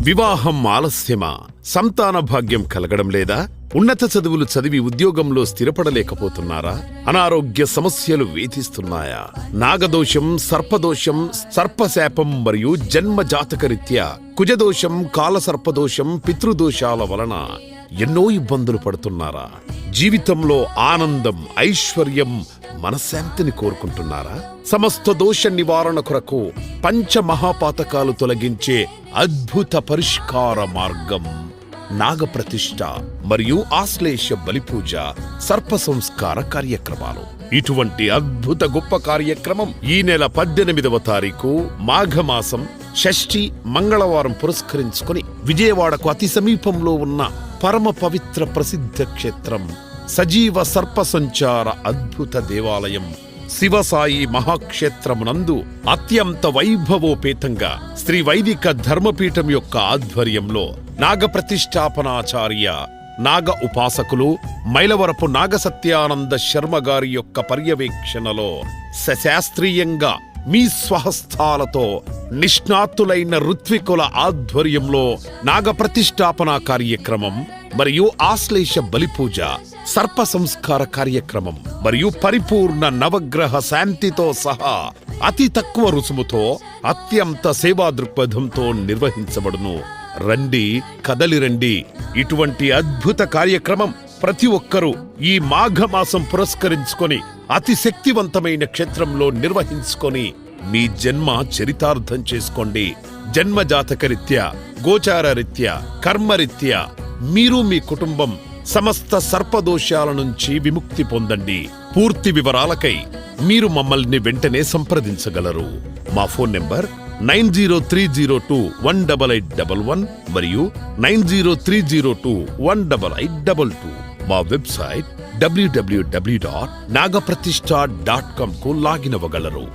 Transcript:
వివాహం ఆలస్యమా? సంతాన భాగ్యం కలగడం లేదా? ఉన్నత చదువులు చదివి ఉద్యోగంలో స్థిరపడలేకపోతున్నారా? అనారోగ్య సమస్యలు వేధిస్తున్నాయా? నాగదోషం సర్పదోషం సర్పశాపం మరియు జన్మ జాతకరీత్యా కుజదోషం కాలసర్పదోషం పితృదోషాల వలన ఎన్నో ఇబ్బందులు పడుతున్నారా? జీవితంలో ఆనందం ఐశ్వర్యం మనశ్శాంతిని కోరుకుంటున్నారా? సమస్త దోష నివారణ కొరకు పంచ మహాపాతకాలు తొలగించే అద్భుత పరిష్కార మార్గం నాగప్రతిష్ఠ మరియు ఆశ్లేష బలిపూజ సర్ప సంస్కార కార్యక్రమాలు. ఇటువంటి అద్భుత గొప్ప కార్యక్రమం ఈ నెల పద్దెనిమిదవ తారీఖు మాఘమాసం షష్ఠి మంగళవారం పురస్కరించుకొని విజయవాడకు అతి సమీపంలో ఉన్న పరమ పవిత్ర ప్రసిద్ధ క్షేత్రం సజీవ సర్పసంచార అద్భుత దేవాలయం శివసాయి మహాక్షేత్రమునందు అత్యంత వైభవోపేతంగా శ్రీ వైదిక ధర్మపీఠం యొక్క ఆధ్వర్యంలో నాగప్రతిష్టాపనాచార్య నాగ ఉపాసకులు మైలవరపు నాగసత్యానంద శర్మ గారి యొక్క పర్యవేక్షణలో సశాస్త్రీయంగా మీ స్వహస్తాలతో నిష్ణాతులైన ఋత్వికుల ఆధ్వర్యంలో నాగప్రతిష్టాపన కార్యక్రమం మరియు ఆశ్లేష బలిపూజ సర్ప సంస్కార కార్యక్రమం మరియు పరిపూర్ణ నవగ్రహ శాంతితో సహా అతి తక్కువ రుసుముతో అత్యంత సేవా దృక్పథంతో నిర్వహించబడును. రండి కదలి రండి. ఇటువంటి అద్భుత కార్యక్రమం ప్రతి ఒక్కరూ ఈ మాఘమాసం పురస్కరించుకొని అతి శక్తివంతమైన క్షేత్రంలో నిర్వహించుకొని మీ జన్మ చరితార్థం చేసుకోండి. జన్మ జాతకరీత్యా గోచార రీత్యా కర్మరీత్యా మీరు మీ కుటుంబం సమస్త సర్పదోషాల నుంచి విముక్తి పొందండి. పూర్తి వివరాలకై మీరు మమ్మల్ని వెంటనే సంప్రదించగలరు. మా phone number nine zero three zero two one double eight double one మరియు nine zero three zero two one double eight double two. మా website W W W dot Nagapratishta dot కామ్కు login అవ్వగలరు.